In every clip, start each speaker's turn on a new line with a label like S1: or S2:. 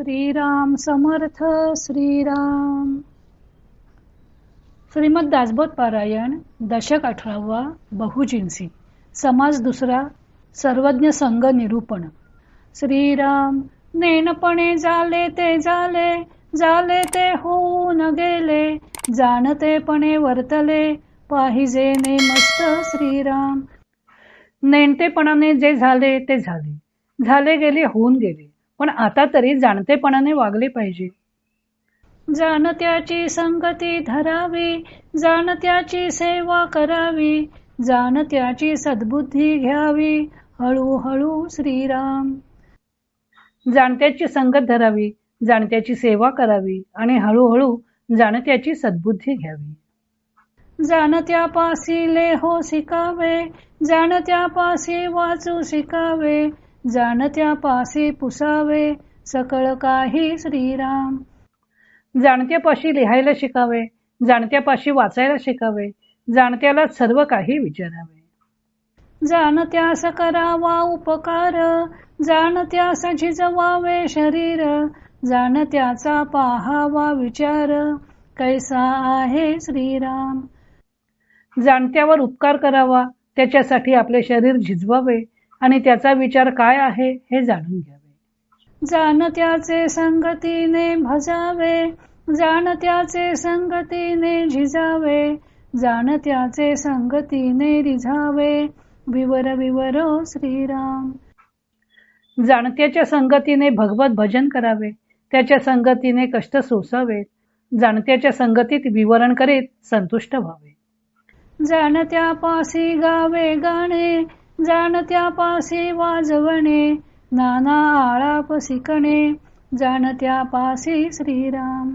S1: श्रीराम समर्थ श्रीराम. श्रीमद दासबोध पारायण दशक अठरावा बहुजिन्सी समाज दुसरा सर्वज्ञ संघ निरूपण. श्रीराम नेणपणे झाले ते झाले झाले ते होऊन गेले जाणतेपणे वर्तले पाहिजे ने मस्त श्रीराम. नेणतेपणाने जे झाले ते झाले. झाले गेले होऊन गेले. पण आता तरी जाणतेपणाने वागले पाहिजे. जाणत्याची संगती धरावी जाणत्याची सेवा करावी जाणत्याची सद्बुद्धी घ्यावी हळूहळू श्रीराम. जाणत्याची संगत धरावी जाणत्याची सेवा करावी आणि हळूहळू जाणत्याची सद्बुद्धी घ्यावी. जाणत्यापासी लेहो शिकावे जाणत्यापासी वाचू शिकावे जाणत्या पासी पुसावे सकळ काही श्रीराम. जाणत्यापाशी लिहायला शिकावे जाणत्यापाशी वाचायला शिकावे जाणत्याला सर्व काही विचारावे. जाणत्यास करावा उपकार जाणत्यास झिजवावे शरीर जाणत्याचा पाहावा विचार कैसा आहे श्रीराम. जाणत्यावर उपकार करावा त्याच्यासाठी आपले शरीर झिजवावे आणि त्याचा विचार काय आहे हे जाणून घ्यावे. जाणत्याचे संगतीने भजावे जाणत्याचे संगतीने झिजावे जाणत्याचे संगतीने रिझावे. विवर विवर श्रीराम. जाणत्याच्या संगतीने भगवत भजन करावे त्याच्या संगतीने कष्ट सोसावे जाणत्याच्या संगतीत विवरण करीत संतुष्ट व्हावे. जाणत्यापासी गावे गाणे जाणत्यापासी वाजवणे नाना आळाप शिकणे. जाणत्यापासी श्रीराम.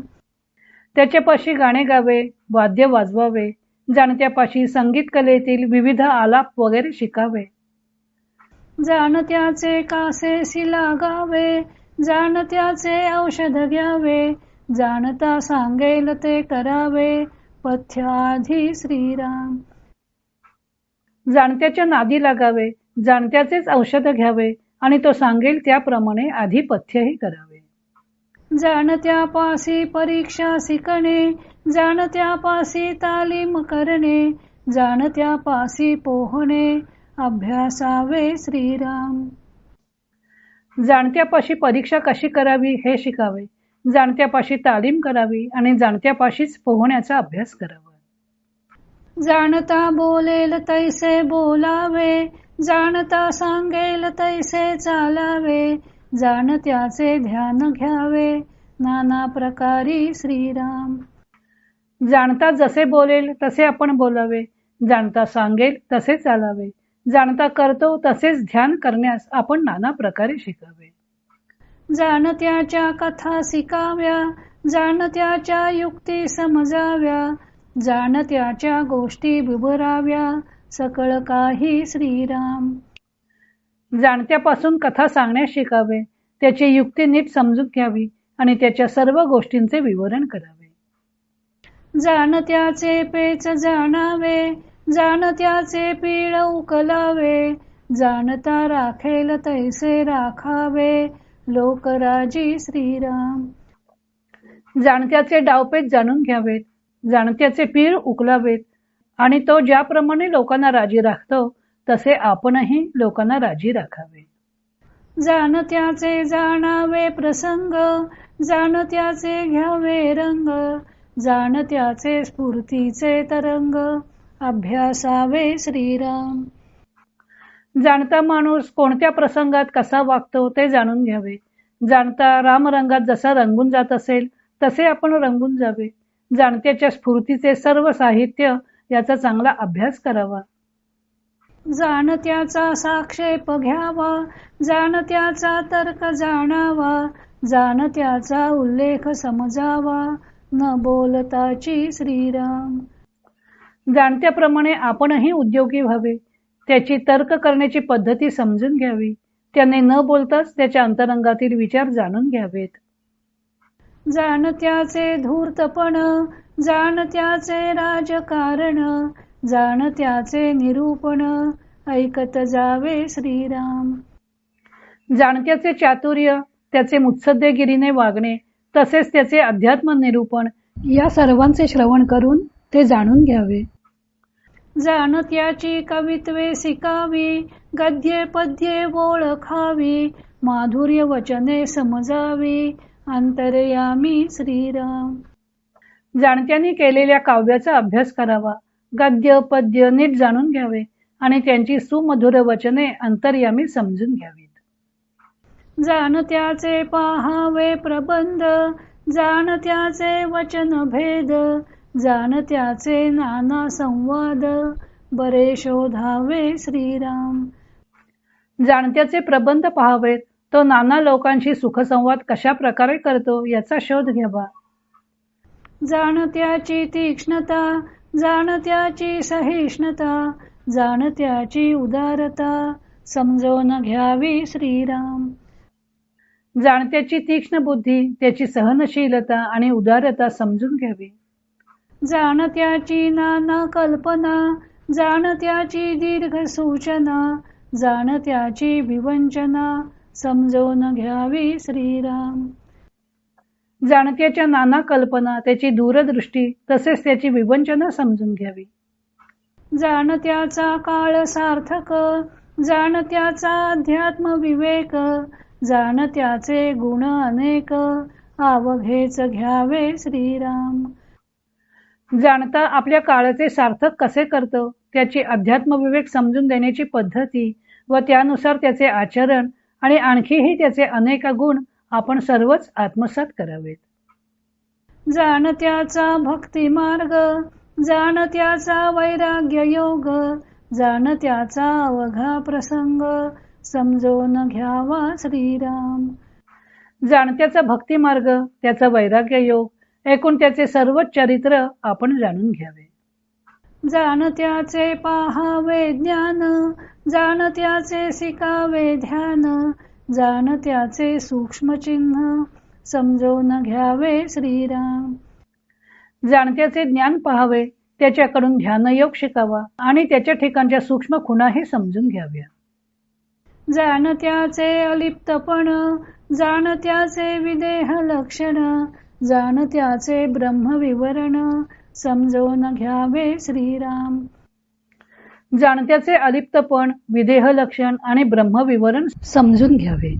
S1: त्याच्यापाशी गाणे गावे वाद्य वाजवावे. जाणत्यापाशी संगीत कलेतील विविध आलाप वगैरे शिकावे. जाणत्याचे कासे शिला गावे जाणत्याचे औषध घ्यावे. जाणता सांगेल ते करावे पथ्याधी श्रीराम. जाणत्याच्या नादी लागावे जाणत्याचेच औषध घ्यावे आणि तो सांगेल त्याप्रमाणे आधी पथ्यही करावे. जाणत्यापासी परीक्षा शिकणे जाणत्यापासी तालीम करणे जाणत्यापासी पोहणे अभ्यासावे श्रीराम. जाणत्यापाशी परीक्षा कशी करावी हे शिकावे जाणत्यापाशी तालीम करावी आणि जाणत्यापाशीच पोहण्याचा अभ्यास करावा. जाणता बोलेल तैसे बोलावे जाणता सांगेल तैसे चालावे जाणत्याचे ध्यान घ्यावे. नाना प्रकारी श्रीराम. जाणता जसे बोलेल तसे आपण बोलावे जाणता सांगेल तसे चालावे जाणता करतो तसेच ध्यान करण्यास आपण नाना प्रकारे शिकावे. जाणत्याच्या कथा शिकाव्या जाणत्याच्या युक्ती समजाव्या जाणत्याच्या गोष्टी बिबराव्या सकळ काही श्रीराम. जाणत्यापासून कथा सांगण्यास शिकावे त्याची युक्ती नीट समजून घ्यावी आणि त्याच्या सर्व गोष्टींचे विवरण करावे. जाणत्याचे पेच जाणावे जाणत्याचे पीळ उकलावे जाणता राखेल तैसे राखावे लोकराजी श्रीराम. जाणत्याचे डावपेच जाणून घ्यावेत जाणत्याचे पीळ उकलावेत. आणि तो ज्याप्रमाणे लोकांना राजी राखतो तसे आपणही लोकांना राजी राखावे. जाणत्याचे जाणावे प्रसंग जाणत्याचे घ्यावे रंग जाणत्याचे स्फूर्तीचे तरंग अभ्यासावे श्रीराम. जाणता माणूस कोणत्या प्रसंगात कसा वागतो ते जाणून घ्यावे. जाणता रामरंगात जसा रंगून जात असेल तसे आपण रंगून जावे. जाणत्याच्या स्फूर्तीचे सर्व साहित्य याचा चांगला अभ्यास करावा. जाणत्याचा साक्षेप घ्यावा जाणत्याचा तर्क जाणावा जाणत्याचा उल्लेख समजावा न बोलताची श्रीराम. जाणत्याप्रमाणे आपणही उद्योगी व्हावे. त्याची तर्क करण्याची पद्धती समजून घ्यावी. त्याने न बोलताच त्याच्या अंतरंगातील विचार जाणून घ्यावेत. जाणत्याचे धूर्तपण जाणत्याचे राजकारण जाणत्याचे निरूपण. ऐकत जावे श्रीराम. जाणत्याचे चातुर्य त्याचे मुत्सद्देगिरीने वागणे तसेच त्याचे अध्यात्म निरूपण या सर्वांचे श्रवण करून ते जाणून घ्यावे. जाण त्याची कवित्वे शिकावी गद्ये पद्ये ओळखावी माधुर्य वचने समजावी अंतरयामी श्रीराम. जाणत्यांनी केलेल्या काव्याचा अभ्यास करावा. गद्य पद्य नीट जाणून घ्यावे आणि त्यांची सुमधुर वचने अंतर्यामी समजून घ्यावीत. जाणत्याचे पाहावे प्रबंध जाणत्याचे वचन भेद जाणत्याचे नाना संवाद बरे शोधावे श्रीराम. जाणत्याचे प्रबंध पहावेत तो नाना लोकांशी सुखसंवाद कशा प्रकारे करतो याचा शोध घ्यावा जाणत्याची तीक्ष्णता जाणत्याची सहिष्णुता जाणत्याची उदारता समजून घ्यावी श्रीराम. जाणत्याची तीक्ष्ण बुद्धी त्याची सहनशीलता आणि उदारता समजून घ्यावी. जाणत्याची नाना कल्पना जाणत्याची दीर्घ सूचना जाणत्याची विवंचना समजून घ्यावी श्रीराम. जाणत्याच्या नाना कल्पना त्याची दूरदृष्टी तसेच त्याची विवंचना समजून घ्यावी. जाणत्याचा काळ सार्थक जाणत्याचा अध्यात्म विवेक जाणत्याचे गुण अनेक आवघेच घ्यावे श्रीराम. जाणता आपल्या काळाचे सार्थक कसे करतो त्याची अध्यात्म विवेक समजून देण्याची पद्धती व त्यानुसार त्याचे आचरण आणि आणखीही त्याचे अनेक गुण आपण सर्वच आत्मसात करावेत. जाणत्याचा भक्ती मार्ग जाणत्याचा वैराग्य योग जाणत्याचा अवघा प्रसंग समजून घ्यावा श्रीराम. जाणत्याचा भक्ती मार्ग त्याचा वैराग्य योग एकूण त्याचे सर्व चरित्र आपण जाणून घ्यावे. जाणत्याचे पाहावे ज्ञान जाणत्याचे शिकावे ध्यान जाणत्याचे सूक्ष्म चिन्ह समजून घ्यावे श्रीराम. जाणत्याचे ज्ञान पाहावे त्याच्याकडून ध्यानयोग शिकावा आणि त्याच्या ठिकाणच्या सूक्ष्म खुणाही समजून घ्याव्या. जाणत्याचे अलिप्तपण जाणत्याचे विदेह लक्षण जाणत्याचे ब्रह्मविवरण समजून घ्यावे श्रीराम. जाणत्याचे अलिप्तपण विदेह लक्षण आणि ब्रह्मविवरण समजून घ्यावे.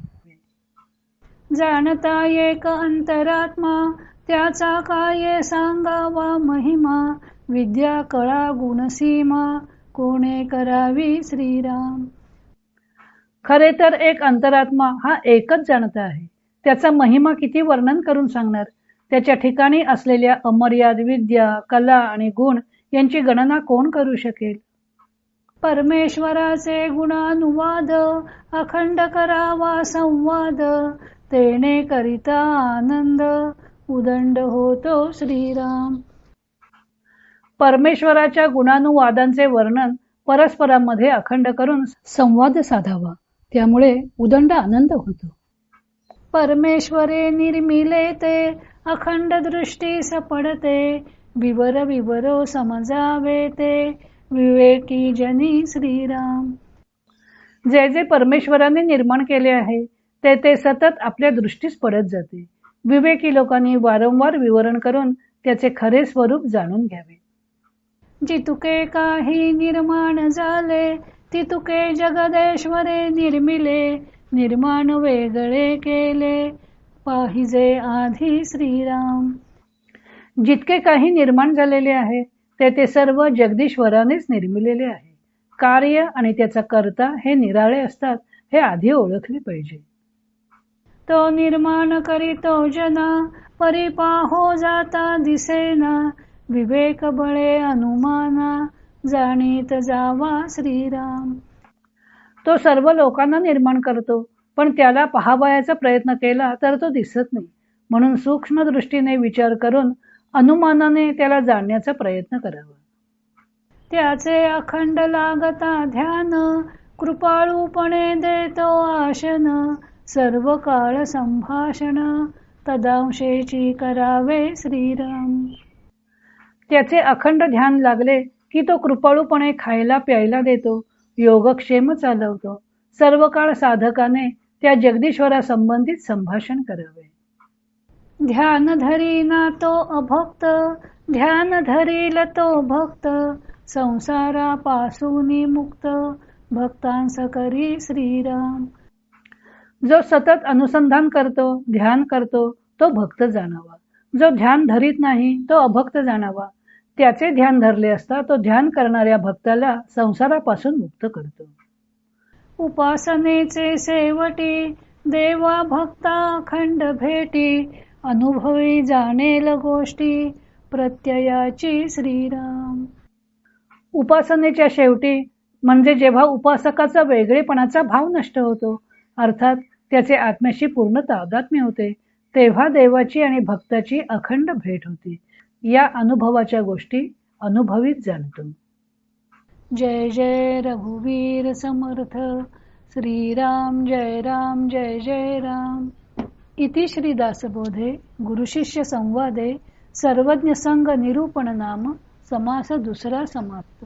S1: जाणता एक अंतरात्मा त्याचा काय सांगावा महिमा? विद्या कळा गुणसीमा कोणे करावी श्रीराम? खरे तर एक अंतरात्मा हा एकच जाणता आहे. त्याचा महिमा किती वर्णन करून सांगणार? त्याच्या ठिकाणी असलेल्या अमर्याद विद्या कला आणि गुण यांची गणना कोण करू शकेल? परमेश्वराचे गुणानुवाद अखंड करावा संवाद तेने करिता आनंद उदंड होतो श्रीराम. परमेश्वराच्या गुणानुवादांचे वर्णन परस्परांमध्ये अखंड करून संवाद साधावा. त्यामुळे उदंड आनंद होतो. परमेश्वरे निर्मिले ते अखंड दृष्टी सपडते विवर विवरो समजावे ते विवेकी जनी श्रीराम. जे जे परमेश्वराने निर्माण केले आहे ते ते सतत आपल्या दृष्टीस पडत जाते. विवेकी लोकांनी वारंवार विवरण करून त्याचे खरे स्वरूप जाणून घ्यावे. जितुके काही निर्माण झाले तितुके जगदेश्वरे निर्मिले निर्माण वेगळे केले. पाहिजे आधी श्रीराम. जितके काही निर्माण झालेले आहे ते ते सर्व जगदीश्वरानेच निर्मिलेले आहे. कार्य आणि त्याचा कर्ता हे निराळे असतात हे आधी ओळखले पाहिजे. तो निर्माण करीतो जना परिपाहो जाता दिसेना. विवेक बळे अनुमाना जाणीत जावा श्रीराम. तो सर्व लोकांना निर्माण करतो. पण त्याला पहावयाचा प्रयत्न केला तर तो दिसत नाही. म्हणून सूक्ष्म दृष्टीने विचार करून अनुमानाने त्याला जाणण्याचा प्रयत्न करावा. त्याचे अखंड लागता ध्यान कृपाळूपणे देतो आशन सर्व काळ संभाषण तदांशेची करावे श्रीराम. त्याचे अखंड ध्यान लागले की तो कृपाळूपणे खायला प्यायला देतो. योगक्षेम चालवतो. सर्व काळ साधकाने त्या जगदीश्वरा संबंधित संभाषण करावे. ध्यान धरी ना तो अभक्त ध्यान धरील तो भक्त संसारापासून मुक्त भक्तांस करी श्रीराम. जो सतत अनुसंधान करतो ध्यान करतो तो भक्त जाणावा. जो ध्यान धरीत नाही तो अभक्त जाणावा. त्याचे ध्यान धरले असता तो ध्यान करणाऱ्या भक्ताला संसारापासून मुक्त करतो. उपासनेचे सेवटी देवा भक्ता अखंड भेटी अनुभवी जाणेल गोष्टी प्रत्ययाची श्रीराम. उपासनेच्या शेवटी म्हणजे जेव्हा उपासकाचा वेगळेपणाचा भाव नष्ट होतो अर्थात त्याचे आत्म्याशी पूर्ण तादात्म्य होते तेव्हा देवाची आणि भक्ताची अखंड भेट होती. या अनुभवाच्या गोष्टी अनुभवीत जाणतो. जय जय रघुवीर समर्थ. श्रीराम जय राम जय जय राम. इति श्री दासबोधे गुरुशिष्य संवादे सर्वज्ञ संघ निरूपण नाम समास दुसरा समाप्त.